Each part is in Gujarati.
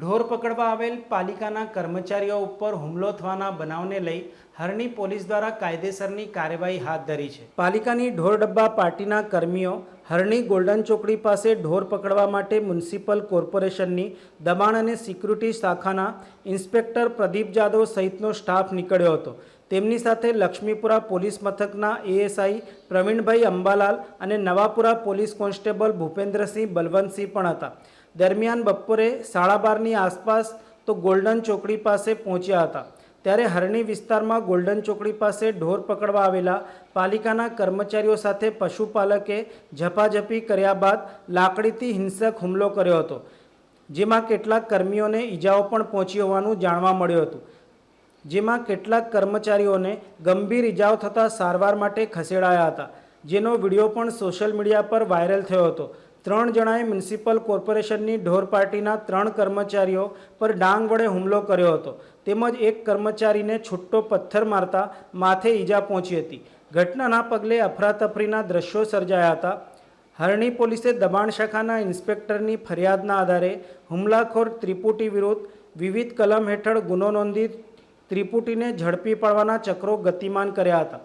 ઢોર પકડવા આવેલ પાલિકાના કર્મચારીઓ ઉપર હુમલો થવાના બનાવને લઈ હરણી પોલીસ દ્વારા કાયદેસરની કાર્યવાહી હાથ ધરી છે. પાલિકાની ઢોર ડબ્બા પાર્ટીના કર્મીઓ હરણી ગોલ્ડન ચોકડી પાસે ઢોર પકડવા માટે મ્યુનિસિપલ કોર્પોરેશનની દબાણ અને સિક્યુરિટી શાખાના ઇન્સ્પેક્ટર પ્રદીપ જાદવ સહિતનો સ્ટાફ નીકળ્યો હતો. તેમની સાથે લક્ષ્મીપુરા પોલીસ મથકના એએસઆઈ પ્રવીણભાઈ અંબાલાલ અને નવાપુરા પોલીસ કોન્સ્ટેબલ ભૂપેન્દ્રસિંહ બલવંતસિંહ પણ હતા. દરમિયાન બપોરે સાડા બારની આસપાસ તો ગોલ્ડન ચોકડી પાસે પહોંચ્યા હતા. ત્યારે હરણી વિસ્તારમાં ગોલ્ડન ચોકડી પાસે ઢોર પકડવા આવેલા પાલિકાના કર્મચારીઓ સાથે પશુપાલકે ઝપાઝપી કર્યા બાદ લાકડીથી હિંસક હુમલો કર્યો હતો, જેમાં કેટલાક કર્મીઓને ઈજાઓ પણ પહોંચી હોવાનું જાણવા મળ્યું હતું. જેમાં કેટલાક કર્મચારીઓને ગંભીર ઇજાઓ થતાં સારવાર માટે ખસેડાયા હતા, જેનો વીડિયો પણ સોશિયલ મીડિયા પર વાયરલ થયો હતો. ત્રણ જણાએ મ્યુનિસિપલ કોર્પોરેશનની ઢોર પાર્ટીના ત્રણ કર્મચારીઓ પર ડાંગ વડે હુમલો કર્યો હતો. તેમજ એક કર્મચારીને છુટ્ટો પથ્થર મારતા માથે ઈજા પહોંચી હતી. ઘટનાના પગલે અફરાતફરીના દ્રશ્યો સર્જાયા હતા. હરણી પોલીસે દબાણ શાખાના ઇન્સ્પેક્ટરની ફરિયાદના આધારે હુમલાખોર ત્રિપુટી વિરુદ્ધ વિવિધ કલમ હેઠળ ગુનો નોંધી ત્રિપુટીને ઝડપી પાડવાના ચક્રો ગતિમાન કર્યા હતા.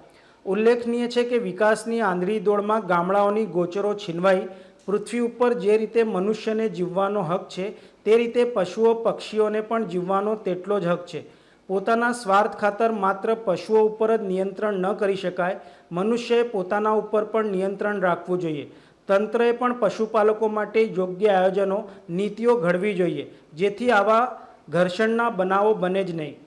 ઉલ્લેખનીય છે કે વિકાસની આંધળી દોડમાં ગામડાઓની ગોચરો છીનવાઈ પૃથ્વી ઉપર જે રીતે મનુષ્યને જીવવાનો હક છે, તે રીતે પશુઓ પક્ષીઓને પણ જીવવાનો તેટલો જ હક છે. પોતાના સ્વાર્થ ખાતર માત્ર પશુઓ ઉપર જ નિયંત્રણ ન કરી શકાય, મનુષ્યએ પોતાના ઉપર પણ નિયંત્રણ રાખવું જોઈએ. તંત્રએ પણ પશુપાલકો માટે યોગ્ય આયોજનો, નીતિઓ ઘડવી જોઈએ, જેથી આવા ઘર્ષણના બનાવો બને જ નહીં.